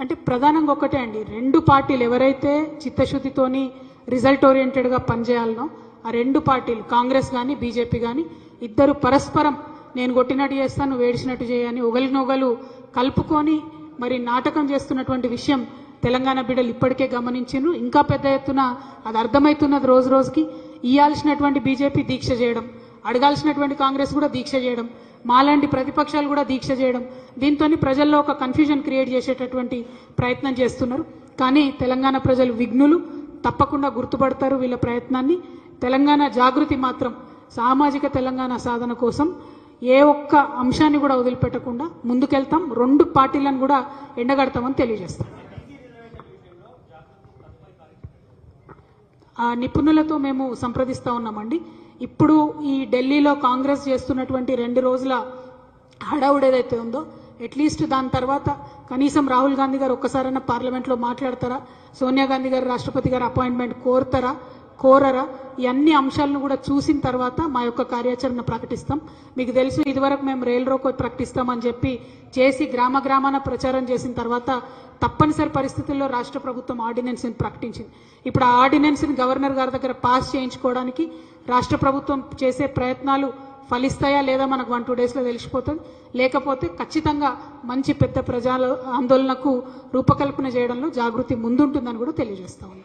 అంటే ప్రధానంగా ఒకటే అండి. రెండు పార్టీలు ఎవరైతే చిత్తశుద్ధితోని రిజల్ట్ ఓరియంటెడ్గా పనిచేయాలనో ఆ రెండు పార్టీలు కాంగ్రెస్ కానీ బీజేపీ కానీ ఇద్దరు పరస్పరం నేను కొట్టినట్టు చేస్తాను వేడిచినట్టు చేయని ఒకరినొగలు కలుపుకొని మరి నాటకం చేస్తున్నటువంటి విషయం తెలంగాణ బిడ్డలు ఇప్పటికే గమనించారు ఇంకా పెద్ద ఎత్తున అది అర్థమవుతున్నది రోజు రోజుకి. ఇయ్యాల్సినటువంటి బీజేపీ దీక్ష చేయడం. అడగాల్సినటువంటి కాంగ్రెస్ కూడా దీక్ష చేయడం మాలాంటి ప్రతిపక్షాలు కూడా దీక్ష చేయడం దీంతో ప్రజల్లో ఒక కన్ఫ్యూజన్ క్రియేట్ చేసేటటువంటి ప్రయత్నం చేస్తున్నారు. కానీ తెలంగాణ ప్రజలు విఘ్నులు తప్పకుండా గుర్తుపడతారు వీళ్ళ ప్రయత్నాన్ని. తెలంగాణ జాగృతి మాత్రం సామాజిక తెలంగాణ సాధన కోసం ఏ ఒక్క అంశాన్ని కూడా వదిలిపెట్టకుండా ముందుకెళ్తాం. రెండు పార్టీలను కూడా ఎండగడతామని తెలియజేస్తాం. ఆ నిపుణులతో మేము సంప్రదిస్తూ ఉన్నామండి. ఇప్పుడు ఈ ఢిల్లీలో కాంగ్రెస్ చేస్తున్నటువంటి రెండు రోజుల హడావుడు ఏదైతే ఉందో అట్లీస్ట్ దాని తర్వాత కనీసం రాహుల్ గాంధీ గారు ఒక్కసారైనా పార్లమెంట్లో మాట్లాడతారా? సోనియా గాంధీ గారు రాష్ట్రపతి గారు అపాయింట్మెంట్ కోరుతారా? కోరరా. ఈ అన్ని అంశాలను కూడా చూసిన తర్వాత మా యొక్క కార్యాచరణ ప్రకటిస్తాం. మీకు తెలుసు ఇదివరకు మేము రైల్ రోకో ప్రకటిస్తామని చెప్పి చేసి గ్రామ గ్రామాన ప్రచారం చేసిన తర్వాత తప్పనిసరి పరిస్థితుల్లో రాష్ట్ర ప్రభుత్వం ఆర్డినెన్స్ని ప్రకటించింది. ఇప్పుడు ఆ ఆర్డినెన్స్ని గవర్నర్ గారి దగ్గర పాస్ చేయించుకోవడానికి రాష్ట్ర ప్రభుత్వం చేసే ప్రయత్నాలు ఫలిస్తాయా లేదా మనకు వన్ టూ డేస్లో తెలిసిపోతుంది. లేకపోతే ఖచ్చితంగా మంచి పెద్ద ప్రజల ఆందోళనకు రూపకల్పన చేయడంలో జాగృతి ముందుంటుందని కూడా తెలియజేస్తా ఉన్నాం.